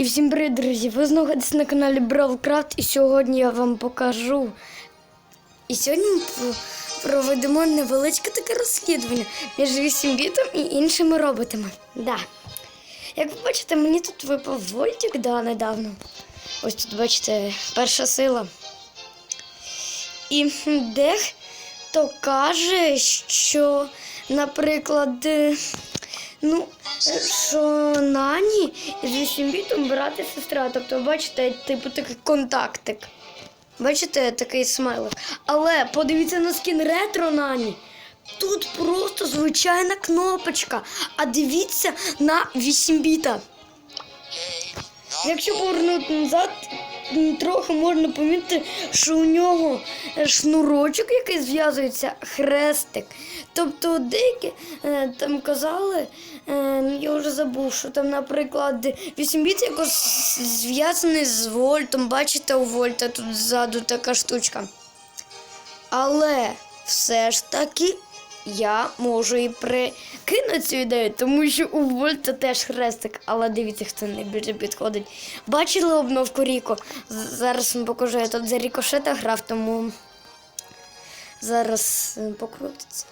І всім привіт, друзі! Ви знаходитесь на каналі Бравлкрафт і сьогодні я вам покажу. І сьогодні ми проведемо невеличке таке розслідування між 8 бітом і іншими роботами. Да. Як ви бачите, мені тут випав вольтик да, недавно. Ось тут бачите, перша сила. І дехто каже, що, наприклад, е, ну, е, що Нані із 8 бітом брат і сестра. Тобто, бачите, типу такий контактик. Бачите, такий смайлик. Але подивіться на скін ретро Нані. Тут просто звичайна кнопочка. А дивіться на 8 біта. Якщо повернути назад, трохи можна помітити, що у нього шнурочок, який зв'язується, хрестик. Тобто деякі е, там казали, е, я вже забув, що там, наприклад, 8 біт якось зв'язаний з вольтом. Бачите, у вольта тут ззаду така штучка. Але все ж таки я можу і прикинути цю ідею, тому що у Вольта теж хрестик, але дивіться, хто найбільше підходить. Бачили обновку Ріко? Зараз вам покажу, я тут за рікошета грав, тому зараз покрутиться.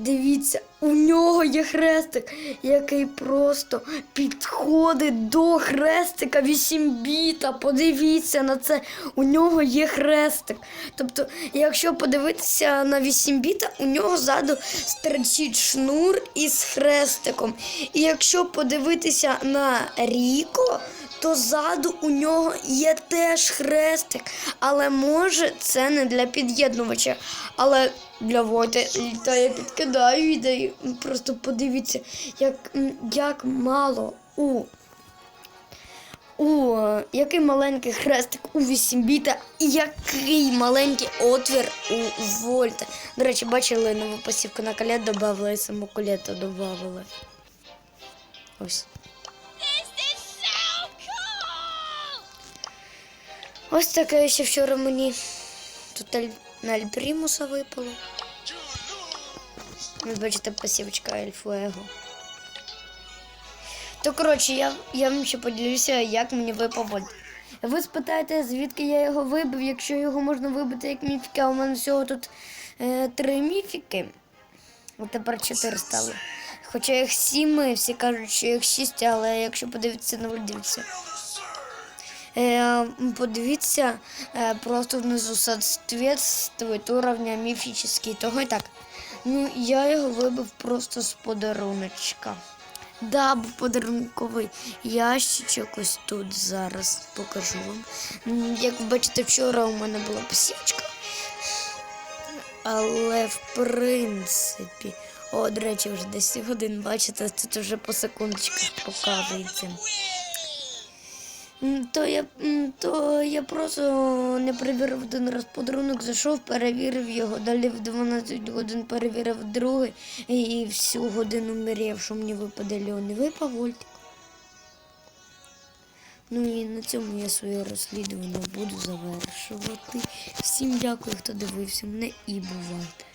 Дивіться, у нього є хрестик, який просто підходить до хрестика 8 біта. Подивіться на це. У нього є хрестик. Тобто, якщо подивитися на 8 біта, у нього ззаду стерчить шнур із хрестиком. І якщо подивитися на Ріко, то ззаду у нього є теж хрестик. Але може це не для під'єднувача. Але для Войта та я підкидаю ідею. Просто подивіться, як, як мало у. У який маленький хрестик у 8 біта і який маленький отвір у Вольта. До речі, бачили нову посівку на колет додавали, і саму колету. Ось. Ось таке ще вчора мені тут на Альпрімуса випало. Ви бачите, пасівочка Ельфуего. То коротше, я, я вам ще поділюся, як мені випав. Ви спитаєте, звідки я його вибив, якщо його можна вибити як міфіки, а у мене всього тут е, три міфіки. А тепер чотири стали. Хоча їх сім, всі кажуть, що їх шість, але якщо подивитися на вольт, дивіться. Е, подивіться, е, просто внизу соответствует уровня міфічний. Того і так. Ну, я його вибив просто з подаруночка. Да, був подарунковий ящичок ось тут зараз покажу вам. Як ви бачите, вчора у мене була посівочка. Але в принципі, о, до речі, вже 10 годин, бачите, тут вже по секундочках показується. То я, то я просто не перевірив один раз подарунок, зайшов, перевірив його, далі в 12 годин перевірив другий і всю годину мріяв, що мені випаде Леон. І випав вольтик. Ну і на цьому я своє розслідування буду завершувати. Всім дякую, хто дивився мене і бувайте.